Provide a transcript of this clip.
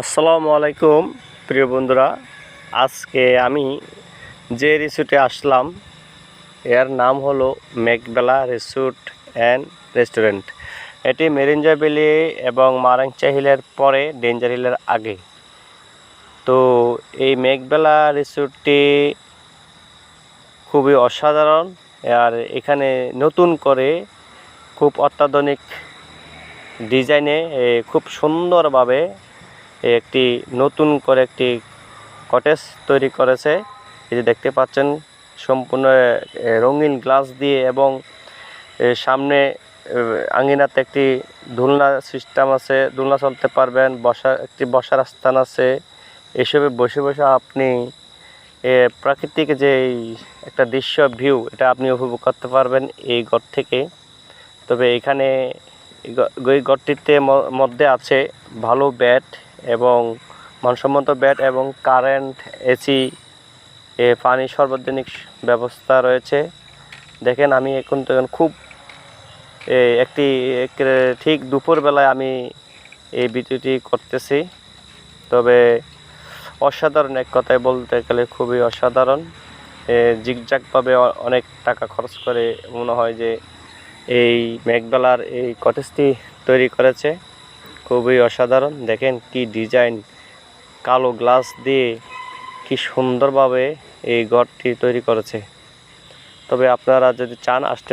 আসসালামু আলাইকুম, প্রিয় বন্ধুরা। আজকে আমি যে রিসোর্টে আসলাম, এর নাম হলো মেঘবেলা রিসোর্ট অ্যান্ড রেস্টুরেন্ট। এটি মেরিঞ্জা ভ্যালি এবং মারাংচা হিলের পরে, ডেঞ্জার হিলের আগে। তো এই মেঘবেলা রিসোর্টটি খুবই অসাধারণ, আর এখানে নতুন করে খুব অত্যাধুনিক ডিজাইনে খুব সুন্দরভাবে একটি নতুন করে একটি কটেজ তৈরি করেছে। যে দেখতে পাচ্ছেন, সম্পূর্ণ রঙিন গ্লাস দিয়ে এবং সামনে আঙিনাতে একটি দোলনা সিস্টেম আছে। দোলনা চলতে পারবেন, বসা, একটি বসার স্থান আছে। এসবে বসে বসে আপনি প্রাকৃতিক যে একটা দৃশ্য, ভিউ, এটা আপনি উপভোগ করতে পারবেন এই ঘর থেকে। তবে এখানে, এই ঘরটিতে মধ্যে আছে ভালো ব্যাট এবং মানসম্মত ব্যাট এবং কারেন্ট এসি এ পানি সার্বজনিক ব্যবস্থা রয়েছে। দেখেন, আমি এখন তো খুব একটি ঠিক দুপুরবেলায় আমি এই ভিডিওটি করতেছি। তবে অসাধারণ এক কথায় বলতে গেলে খুবই অসাধারণ। জিগজাগভাবে অনেক টাকা খরচ করে মনে হয় যে এই মেঘবেলার এই কটেজটি তৈরি করেছে। খুবই অসাধারণ। দেখেন কি ডিজাইন কালো গ্লাস দিয়ে কি সুন্দরভাবে এই ঘরটি তৈরি করেছে। তবে আপনারা যদি চান আসতে